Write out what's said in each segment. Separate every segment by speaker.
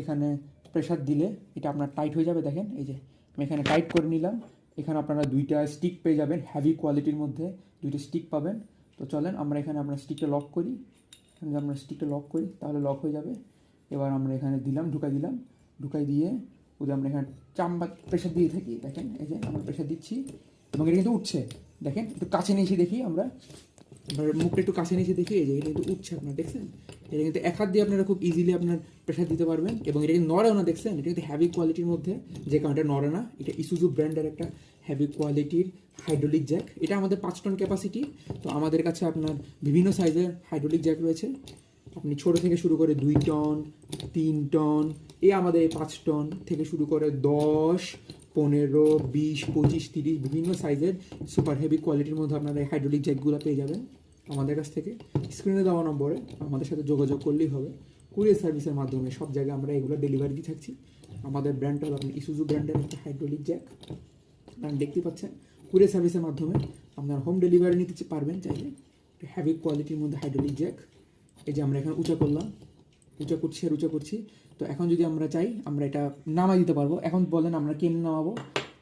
Speaker 1: এখানে প্রেশার দিলে এটা আপনার টাইট হয়ে যাবে, দেখেন, এই যে আমি এখানে টাইট করে নিলাম। এখানে আপনারা দুইটা স্টিক পেয়ে যাবেন হ্যাভি কোয়ালিটির মধ্যে দুইটা স্টিক পাবেন। তো চলেন, আমরা এখানে আমরা স্টিকটা লক করি। এখানে আমরা স্টিকটা লক করি, তাহলে লক হয়ে যাবে। এবার আমরা এখানে দিলাম, ঢুকাই দিলাম। ঢুকাই দিয়ে ওদের আমরা এখানে চাম্বা প্রেশার দিয়ে থাকি, দেখেন, এই যে আমরা প্রেশার দিচ্ছি। এবং এটা কিন্তু উঠছে, দেখেন, একটু কাছে নিয়ে এসে দেখি আমরা। এবার মুখটা একটু কাছে এসে দেখি, এই যে এটা কিন্তু উঠছে আপনার, দেখছেন? এটা কিন্তু এক হাত দিয়ে আপনারা খুব ইজিলি আপনার প্রেশার দিতে পারবেন এবং এটা কিন্তু নড়েও না, দেখছেন? এটা কিন্তু হ্যাভি কোয়ালিটির মধ্যে, যে কারণটা নড়ে না। এটা ইসুজু ব্র্যান্ডের একটা হ্যাভি কোয়ালিটির হাইড্রোলিক জ্যাক এটা আমাদের পাঁচ টন ক্যাপাসিটি তো আমাদের কাছে আপনার বিভিন্ন সাইজের হাইড্রোলিক জ্যাক রয়েছে। আপনি ছোট থেকে শুরু করে দুই টন তিন টন এ আমাদের পাঁচ টন থেকে শুরু করে দশ পনেরো, বিশ, পঁচিশ, তিরিশ বিভিন্ন সাইজের সুপার হেভি কোয়ালিটির মধ্যে আপনারা হাইড্রোলিক জ্যাকগুলো পেয়ে যাবেন আমাদের কাছ থেকে। স্ক্রিনে দেওয়া নম্বরে আমাদের সাথে যোগাযোগ করলেই হবে। কুরিয়ার সার্ভিসের মাধ্যমে সব জায়গায় আমরা এগুলো ডেলিভারি দিয়ে থাকছি। আমাদের ব্র্যান্ডটা আপনি ইসুজু ব্র্যান্ডের একটা হাইড্রোলিক জ্যাক আপনারা দেখতে পাচ্ছেন কুরিয়ার সার্ভিসের মাধ্যমে আপনার হোম ডেলিভারি নিতে পারবেন চাইলে। হ্যাভি কোয়ালিটির মধ্যে হাইড্রোলিক জ্যাক এই যে আমরা এখানে উঁচা করলাম। উঁচা করছি আর উঁচা করছি। তো এখন যদি আমরা চাই, আমরা এটা নামাই দিতে পারব। এখন বলেন আমরা কেমন নামাবো?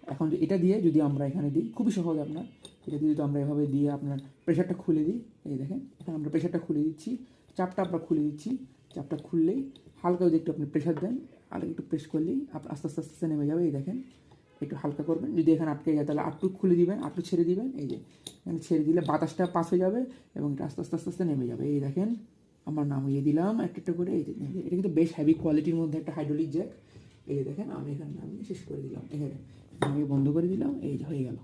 Speaker 1: এখন এটা দিয়ে যদি আমরা এখানে দিই, খুবই সহজ আপনার। এটা দিয়ে যদি আমরা এভাবে দিয়ে আপনার প্রেশারটা খুলে দিই, এই দেখেন, এখন আমরা প্রেশারটা খুলে দিচ্ছি। চাপটা আমরা খুলে দিচ্ছি। চাপটা খুললেই হালকা যদি একটু আপনি প্রেশার দেন, আর একটু প্রেস করলেই আপ- আস্তে আস্তে আস্তে আস্তে নেমে যাবে, এই দেখেন। একটু হালকা করবেন। যদি এখানে আটকে যায়, তাহলে আটটু খুলে দিবেন, আটটু ছেড়ে দিবেন, এই যে। এখানে ছেড়ে দিলে বাতাসটা পাস হয়ে যাবে এবং এটা আস্তে আস্তে আস্তে আস্তে নেমে যাবে, এই দেখেন। আমার নাম ইয়ে দিলাম একটা একটা করে, এই যে এটা কিন্তু বেশ হেভি কোয়ালিটির মধ্যে একটা হাইড্রোলিক জ্যাক এই যে দেখেন, আমি এখানে নামিয়ে শেষ করে দিলাম। এখানে নামিয়ে বন্ধ করে দিলাম, এই যে হয়ে গেল।